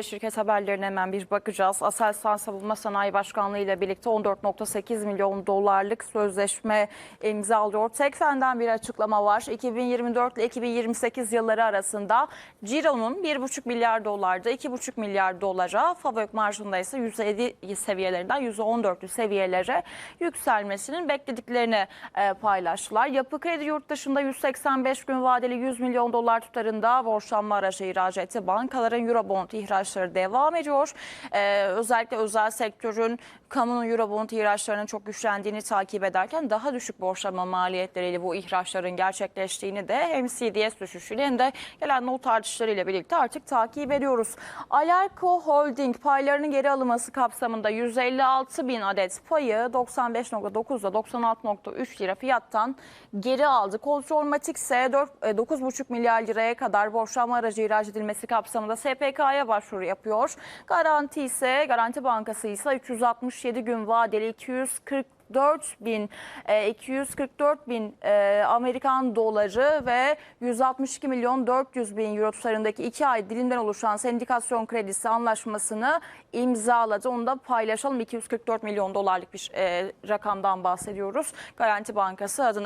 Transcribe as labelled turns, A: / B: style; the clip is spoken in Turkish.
A: ve şirket haberlerine hemen bir bakacağız. Aselsan Savunma Sanayi Başkanlığı ile birlikte 14.8 milyon dolarlık sözleşme imzalıyor. Tekfen'den bir açıklama var. 2024 ile 2028 yılları arasında Ciro'nun 1,5 milyar dolarda 2,5 milyar dolara, fabrik marjında ise %7 seviyelerinden %14'lü seviyelere yükselmesinin beklediklerini e, paylaştılar. Yapı Kredi yurt dışında 185 gün vadeli 100 milyon dolar tutarında borçlanma aracı ihraç etti. Bankaların Eurobond ihraçları devam ediyor. Ee, özellikle özel sektörün kamunun Eurobond ihraçlarının çok güçlendiğini takip ederken daha düşük borçlanma maliyetleriyle bu ihraçların gerçekleştiğini de hem CDS düşüşüyle hem de gelen not artışlarıyla birlikte artık takip ediyoruz. Alarko Holding paylarının geri alınması kapsamında 156 bin adet payı 95.9 ile 96.3 lira fiyattan geri aldı. Kontrolmatik ise 4, e, 9,5 milyar liraya kadar borçlanma aracı ihraç edilmesi kapsamında SPK'ya başvuru yapıyor. Garanti ise Garanti Bankası ise 367 gün vadeli 240 4 bin, e, 244 bin e, Amerikan doları ve 162 milyon 400 bin euro tutarındaki 2 ay dilimden oluşan sendikasyon kredisi anlaşmasını imzaladı. Onu da paylaşalım. 244 milyon dolarlık bir e, rakamdan bahsediyoruz. Garanti Bankası adına